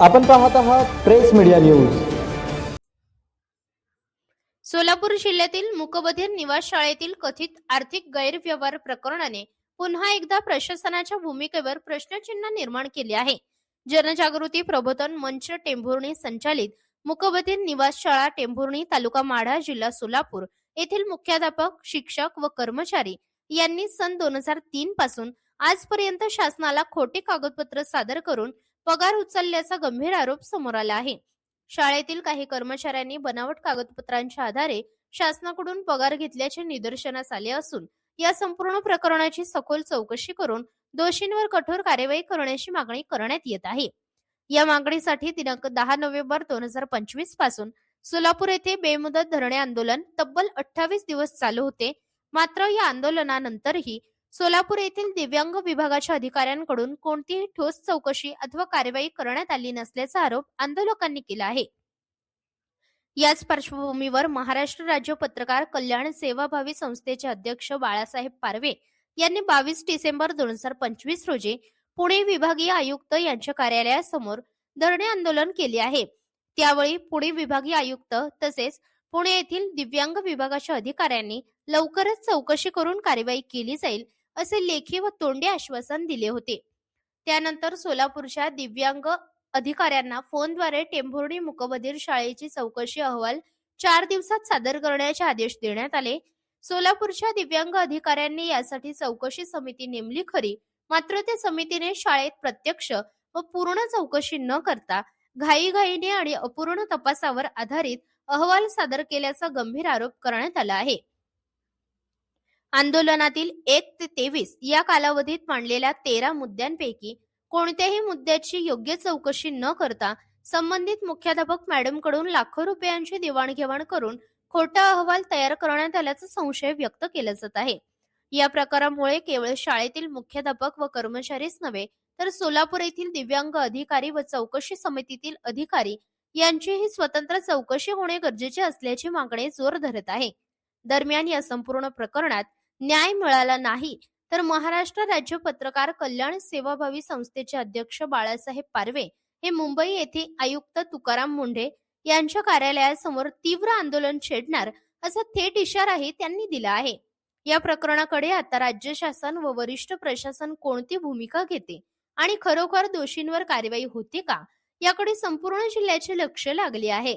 आपण पाहत आहात प्रेस मीडिया न्यूज. सोलापूर जिल्ह्यातील मुकबधीर निवास शाळेतील कथित आर्थिक गैरव्यवहार प्रकरणाने पुन्हा एकदा प्रशासनाच्या भूमिकेवर प्रश्नचिन्ह निर्माण केले आहे. जनजागृती प्रबोधन मंच टेंभुर्णी संचालित मुकबधीर निवास शाळा टेंभुर्णी तालुका माढा जिल्हा सोलापूर येथील मुख्याध्यापक शिक्षक व कर्मचारी यांनी सन दोन हजार तीन पासून आजपर्यंत शासनाला खोटे कागदपत्र सादर करून पगार उचलल्याचा गंभीर आरोप समोर आला आहे. शाळेतील काही कर्मचाऱ्यांनी बनावट कागदपत्रांच्या आधारे शासनाकडून पगार घेतल्याचे निदर्शनास आले असून या संपूर्ण प्रकरणाची सखोल चौकशी करून दोषींवर कठोर कार्यवाही करण्याची मागणी करण्यात येत आहे. या मागणीसाठी दिनांक दहा नोव्हेंबर दोन हजार पंचवीसपासून सोलापूर येथे बेमुदत धरणे आंदोलन तब्बल अठ्ठावीस दिवस चालू होते. मात्र या आंदोलनानंतरही सोलापूर येथील दिव्यांग विभागाच्या अधिकाऱ्यांकडून कोणतीही ठोस चौकशी अथवा कार्यवाही करण्यात आली नसल्याचा आरोप आंदोलकांनी केला आहे. याच पार्श्वभूमीवर महाराष्ट्र राज्य पत्रकार कल्याण सेवाभावी संस्थेचे अध्यक्ष बाळासाहेब पारवे यांनी बावीस डिसेंबर दोन हजार पंचवीस रोजी पुणे विभागीय आयुक्त यांच्या कार्यालयासमोर धरणे आंदोलन केले आहे. त्यावेळी पुणे विभागीय आयुक्त तसेच पुणे येथील दिव्यांग विभागाच्या अधिकाऱ्यांनी लवकरच चौकशी करून कारवाई केली जाईल असे लेखी व तोंडी आश्वासन दिले होते. त्यानंतर सोलापूरच्या दिव्यांग अधिकाऱ्यांना फोनद्वारे टेंभुर्णी मुकबधीर शाळेची चौकशी अहवाल चार दिवसात सादर करण्याचे आदेश देण्यात आले. सोलापूरच्या दिव्यांग अधिकाऱ्यांनी यासाठी चौकशी समिती नेमली खरी मात्र त्या समितीने शाळेत प्रत्यक्ष व पूर्ण चौकशी न करता घाईघाईने आणि अपूर्ण तपासावर आधारित अहवाल सादर केल्याचा गंभीर आरोप करण्यात आला आहे. आंदोलनातील एक ते तेवीस या कालावधीत मांडलेल्या तेरा मुद्द्यांपैकी कोणत्याही मुद्द्याची योग्य चौकशी न करता संबंधित मुख्याध्यापक मॅडमकडून लाखो रुपयांची देवाणघेवाण करून खोटा अहवाल तयार करण्यात आल्याचा संशय व्यक्त केला जात आहे. या प्रकारामुळे केवळ शाळेतील मुख्याध्यापक व कर्मचारीच नव्हे तर सोलापूर येथील दिव्यांग अधिकारी व चौकशी समितीतील अधिकारी यांचीही स्वतंत्र चौकशी होणे गरजेचे असल्याची मागणी जोर धरत आहे. दरम्यान या संपूर्ण प्रकरणात न्याय मिळाला नाही तर महाराष्ट्र राज्य पत्रकार कल्याण सेवाभावी संस्थेचे अध्यक्ष बाळासाहेब पारवे हे मुंबई येथे आयुक्त तुकाराम मुंढे यांच्या कार्यालयासमोर तीव्र आंदोलन छेडणार असा थेट इशाराही त्यांनी दिला आहे. या प्रकरणाकडे आता राज्य शासन व वरिष्ठ प्रशासन कोणती भूमिका घेते आणि खरोखर दोषींवर कारवाई होते का? याकडे संपूर्ण जिल्ह्याचे लक्ष लागले आहे.